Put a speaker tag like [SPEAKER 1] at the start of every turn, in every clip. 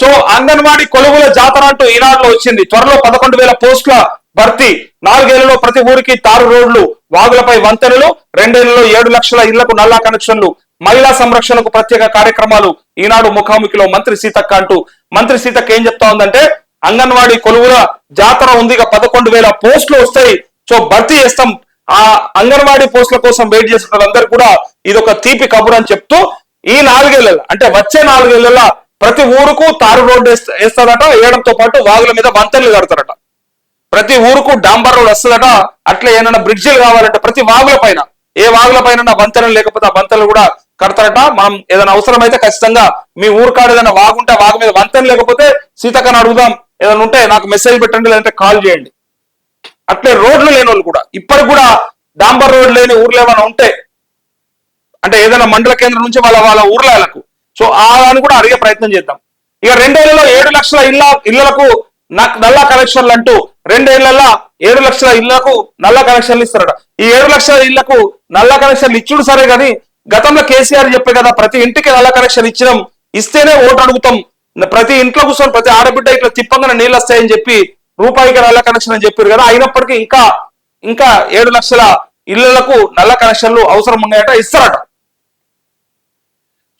[SPEAKER 1] So anganwadi కొలువుల జాతర అంటూ ఈనాడులో వచ్చింది. త్వరలో పదకొండు వేల పోస్టుల భర్తీ. నాలుగేళ్ళలో ప్రతి ఊరికి తారు రోడ్లు వాగులపై వంతెనలు రెండేళ్ళలో ఏడు లక్షల ఇళ్ళకు నల్లా కనెక్షన్లు మహిళా సంరక్షణకు ప్రత్యేక కార్యక్రమాలు. ఈనాడు ముఖాముఖిలో మంత్రి సీతక్క అంటూ మంత్రి సీతక్క ఏం చెప్తా ఉందంటే అంగన్వాడీ కొలువుల జాతర ఉంది ఇక పదకొండు వేల పోస్టులు వస్తాయి. సో భర్తీ చేస్తాం. ఆ అంగన్వాడీ పోస్టుల కోసం వెయిట్ చేసిన వాళ్ళందరూ కూడా ఇది ఒక తీపి కబురు అని చెప్తూ ఈ నాలుగేళ్ళ అంటే వచ్చే నాలుగేళ్ళలో ప్రతి ఊరుకు తారు రోడ్డు వేస్తాడట వేస్తారట వేయడంతో పాటు వాగుల మీద వంతెనలు కడతారట. ప్రతి ఊరుకు డాంబర్ రోడ్ వస్తుందట అట్లా ఏమైనా బ్రిడ్జిలు కావాలంటే ప్రతి వాగుల పైన. ఏ వాగుల పైన వంతెనలు లేకపోతే ఆ వంతెనలు కూడా కడతారట. మనం ఏదైనా అవసరమైతే ఖచ్చితంగా మీ ఊరు కాడ ఏదైనా వాగుంటే వాగు మీద వంతెన లేకపోతే సీతక్కని అడుగుదాం. ఏదైనా ఉంటే నాకు మెసేజ్ పెట్టండి లేదంటే కాల్ చేయండి. అట్లే రోడ్లు లేని వాళ్ళు కూడా. ఇప్పటికి కూడా డాంబర్ రోడ్ లేని ఊర్లు ఏమైనా ఉంటే అంటే ఏదైనా మండల కేంద్రం నుంచి వాళ్ళ వాళ్ళ ఊర్లకు సో ఆ అని కూడా అడిగే ప్రయత్నం చేద్దాం. ఇక రెండేళ్ళలో ఏడు లక్షల ఇళ్ళ ఇళ్ళకు నల్ల కనెక్షన్లు అంటూ రెండేళ్ళలో ఏడు లక్షల ఇళ్ళకు నల్ల కనెక్షన్లు ఇస్తారట. ఈ ఏడు లక్షల ఇళ్ళకు నల్ల కనెక్షన్లు ఇచ్చుడు సరే కానీ గతంలో కేసీఆర్ చెప్పే కదా ప్రతి ఇంటికి నల్ల కనెక్షన్ ఇచ్చినాం ఇస్తేనే ఓటు అడుగుతాం. ప్రతి ఇంట్లో కూర్చొని ప్రతి ఆడబిడ్డ ఇట్లా తిప్పంగానే నీళ్ళు వస్తాయని చెప్పి రూపాయికి నల్ల కనెక్షన్ అని చెప్పారు కదా అయినప్పటికీ ఇంకా ఇంకా ఏడు లక్షల ఇళ్ళకు నల్ల కనెక్షన్లు అవసరం ఉన్నాయట ఇస్తారట.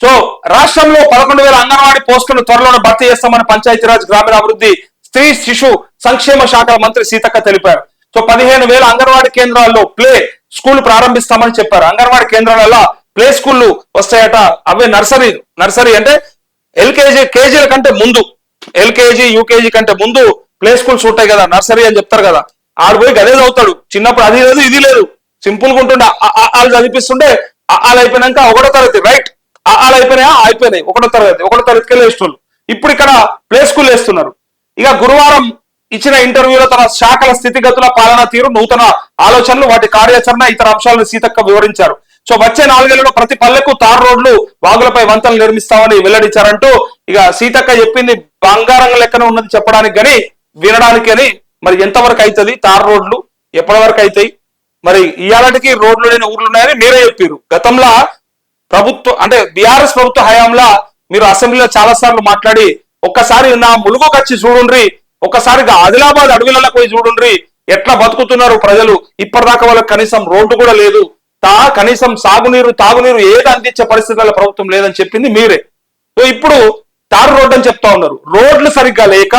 [SPEAKER 1] సో రాష్ట్రంలో పదకొండు వేల అంగన్వాడీ పోస్టులను త్వరలోనే భర్తీ చేస్తామని పంచాయతీరాజ్ గ్రామీణాభివృద్ధి స్త్రీ శిశు సంక్షేమ శాఖల మంత్రి సీతక్క తెలిపారు. సో పదిహేను వేల అంగన్వాడీ కేంద్రాల్లో ప్లే స్కూల్ ప్రారంభిస్తామని చెప్పారు. అంగన్వాడీ కేంద్రాలలో ప్లే స్కూళ్ళు వస్తాయట. అవే నర్సరీ నర్సరీ అంటే ఎల్కేజీ కేజీల కంటే ముందు ఎల్కేజీ యూకేజీ కంటే ముందు ప్లే స్కూల్స్ ఉంటాయి కదా నర్సరీ అని చెప్తారు కదా. ఆడు పోయి గదే చదువుతాడు. చిన్నప్పుడు అది లేదు ఇది లేదు. సింపుల్గా ఉంటుండే వాళ్ళు చదివిపిస్తుంటే వాళ్ళు అయిపోయినాక ఒకటో తరగతి రైట్. వాళ్ళు అయిపోయినాయా? అయిపోయినాయి. ఒకటో తరగతి. ఒకటో తరగతికి వెళ్ళి ఇప్పుడు ఇక్కడ ప్లే స్కూల్ వేస్తున్నారు. ఇక గురువారం ఇచ్చిన ఇంటర్వ్యూలో తన శాఖల స్థితిగతుల పాలనా తీరు నూతన ఆలోచనలు వాటి కార్యాచరణ ఇతర అంశాలను సీతక్క వివరించారు. సో వచ్చే నాలుగేళ్ళలో ప్రతి పల్లెకు తార్ రోడ్లు వాగులపై వంతలు నిర్మిస్తామని వెల్లడించారంటూ ఇక సీతక్క చెప్పింది. బంగారం లెక్కన ఉన్నది చెప్పడానికి కానీ వినడానికి అని మరి ఎంతవరకు అవుతుంది? తార్ రోడ్లు ఎప్పటి వరకు అవుతాయి? మరి ఇవాళకి రోడ్లు లేని ఊర్లు ఉన్నాయని మీరే చెప్పారు గతంలో ప్రభుత్వం అంటే బీఆర్ఎస్ ప్రభుత్వ హయాంలో మీరు అసెంబ్లీలో చాలా సార్లు మాట్లాడి ఒక్కసారి నా ములుగుకు వచ్చి చూడుండ్రి ఒక్కసారిగా ఆదిలాబాద్ అడవిలలో పోయి చూడుండ్రి ఎట్లా బతుకుతున్నారు ప్రజలు? ఇప్పటిదాకా వాళ్ళకి కనీసం రోడ్డు కూడా లేదు. తా కనీసం సాగునీరు తాగునీరు ఏది అందించే పరిస్థితుల్లో ప్రభుత్వం లేదని చెప్పింది మీరే. సో ఇప్పుడు తారు రోడ్డు అని చెప్తా ఉన్నారు. రోడ్లు సరిగ్గా లేక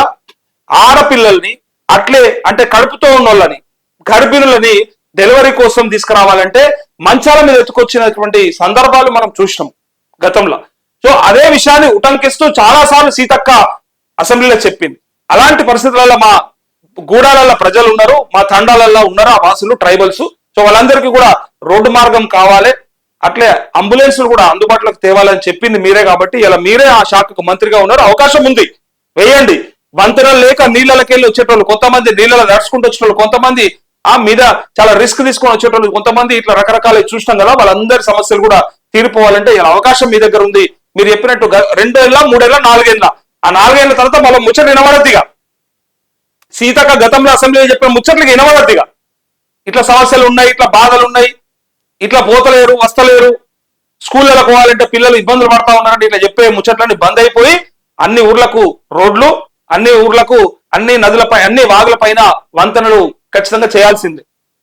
[SPEAKER 1] ఆడపిల్లల్ని అట్లే అంటే కడుపుతో ఉన్న వాళ్ళని గర్భిణులని డెలివరీ కోసం తీసుకురావాలంటే మంచాల మీద ఎత్తుకొచ్చినటువంటి సందర్భాలు మనం చూసినాం గతంలో. సో అదే విషయాన్ని ఉటంకిస్తూ చాలా సార్లు సీతక్క అసెంబ్లీలో చెప్పింది. అలాంటి పరిస్థితులలో మా గూడాలలో ప్రజలు ఉన్నారు మా తండాలలో ఉన్నారు ఆ వాసులు ట్రైబల్స్. సో వాళ్ళందరికీ కూడా రోడ్డు మార్గం కావాలి అట్లే అంబులెన్స్లు కూడా అందుబాటులోకి తేవాలని చెప్పింది మీరే కాబట్టి ఇలా మీరే ఆ శాఖకు మంత్రిగా ఉన్నారు. అవకాశం ఉంది. వేయండి. వంతెనలు లేక నీళ్ళకెళ్ళి వచ్చేటోళ్ళు కొంతమంది నీళ్ళలో నడుచుకుంటూ వచ్చేటోళ్ళు కొంతమంది ఆ మీద చాలా రిస్క్ తీసుకొని వచ్చేటోళ్ళు కొంతమంది ఇట్లా రకరకాల చూసినాం కదా వాళ్ళందరి సమస్యలు కూడా తీరిపోవాలంటే ఇలా అవకాశం మీ దగ్గర ఉంది. మీరు చెప్పినట్టు గ- రెండేళ్ళ మూడేళ్ళ నాలుగేళ్ళ. ఆ నాలుగేళ్ళ తర్వాత మళ్ళీ ముచ్చట వినబడద్దిగా సీతక్క గతంలో అసెంబ్లీలో చెప్పిన ముచ్చట్లకి వినబడద్దిగా ఇట్లా సమస్యలు ఉన్నాయి ఇట్లా బాధలు ఉన్నాయి ఇట్లా పోతలేరు వస్తలేరు. స్కూళ్ళలో పోవాలంటే పిల్లలు ఇబ్బందులు పడతా ఉన్నారంటే ఇట్లా చెప్పే ముచ్చట్లన్నీ బంద్ అయిపోయి అన్ని ఊర్లకు రోడ్లు అన్ని ఊర్లకు అన్ని నదులపై అన్ని వాగుల పైన వంతెనలు ఖచ్చితంగా చేయాల్సిందే.